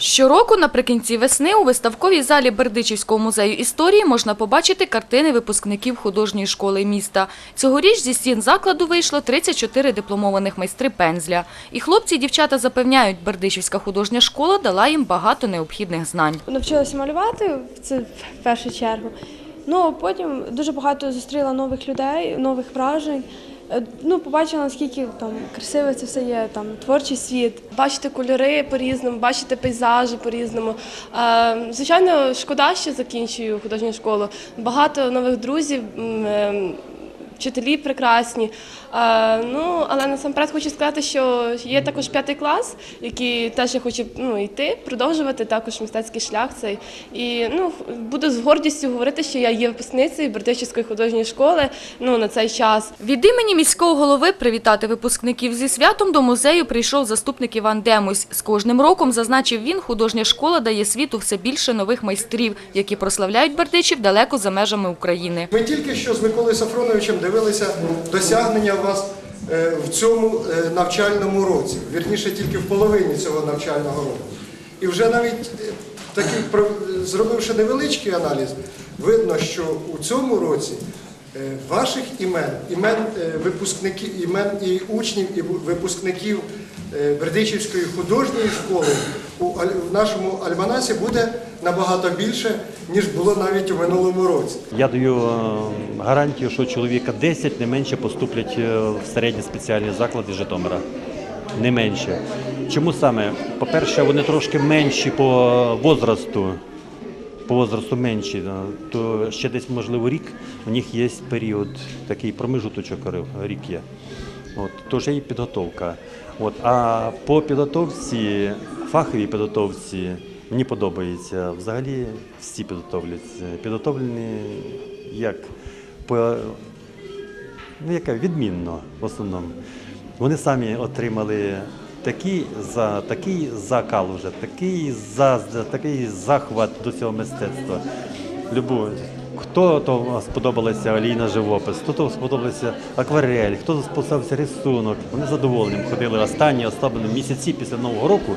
Щороку наприкінці весни у виставковій залі Бердичівського музею історії можна побачити картини випускників художньої школи міста. Цьогоріч зі стін закладу вийшло 34 дипломованих майстри пензля. І хлопці і дівчата запевняють, Бердичівська художня школа дала їм багато необхідних знань. навчилася малювати це в першу чергу. Ну потім дуже багато зустріла нових людей, нових вражень. Е, Ну, побачила, наскільки там красиве це все є, там творчий світ. бачити кольори по-різному, бачити пейзажі по-різному. Е, Звичайно, шкода, що закінчую художню школу. Багато нових друзів, е, вчителі прекрасні. Е, Ну, але насамперед хочу сказати, що є також п'ятий клас, який теж я хочу ну, йти, продовжувати також мистецький шлях цей. І ну, буду з гордістю говорити, що я є випускницею Бердичівської художньої школи ну, на цей час. Від імені міського голови привітати випускників зі святом до музею прийшов заступник Іван Демусь. З кожним роком, зазначив він, художня школа дає світу все більше нових майстрів, які прославляють Бердичів далеко за межами України. Ми тільки що з Миколою Сафроновичем дивилися досягнення у вас е, в цьому е, навчальному році, вірніше тільки в половині цього навчального року. І вже навіть е, такий, зробивши невеличкий аналіз, видно, що у цьому році ваших імен, імен випускників, імен і учнів, і випускників Бердичівської художньої школи у нашому альманасі буде набагато більше, ніж було навіть у минулому році. Я даю е, гарантію, що чоловіка 10 не менше поступлять е, в середні спеціальні заклади Житомира. Не менше. Чому саме? По-перше, вони трошки менші по возрасту. По возрасту менші, е, то ще десь, можливо, рік у них є період, такий промежуточок рік є. От, то вже і підготовка. От, а по підготовці, фаховій підготовці, мені подобається. Взагалі всі підготовляться. Підготовлені як по ну, яка відмінно в основному. Вони самі отримали такий, за, такий закал вже, такий, за, такий захват до цього мистецтва. Любов. Хто то сподобалася олійна живопис, хто то сподобався акварель, хто сподобався рисунок. Вони задоволені ходили останні, особливо місяці після Нового року.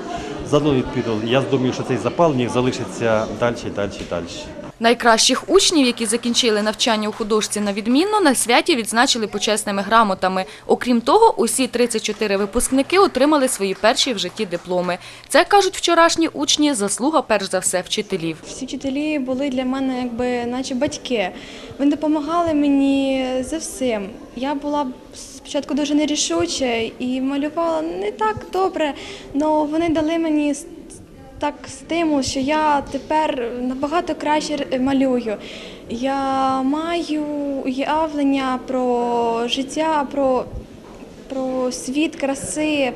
Задоволені піду. Я думаю, що цей запал в них залишиться далі, далі, далі. Найкращих учнів, які закінчили навчання у художці на відмінно, на святі відзначили почесними грамотами. Окрім того, усі 34 випускники отримали свої перші в житті дипломи. Це, кажуть вчорашні учні, заслуга перш за все вчителів. Всі вчителі були для мене якби наче батьки. Вони допомагали мені за всім. Я була спочатку дуже нерішуча і малювала не так добре, але вони дали мені так стимул, що я тепер набагато краще малюю. Я маю уявлення про життя, про, про світ краси,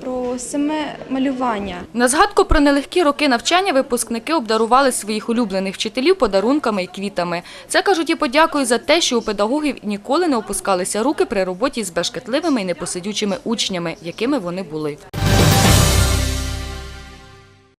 про саме малювання. На згадку про нелегкі роки навчання випускники обдарували своїх улюблених вчителів подарунками і квітами. Це кажуть і подякую за те, що у педагогів ніколи не опускалися руки при роботі з бешкетливими і непосидючими учнями, якими вони були.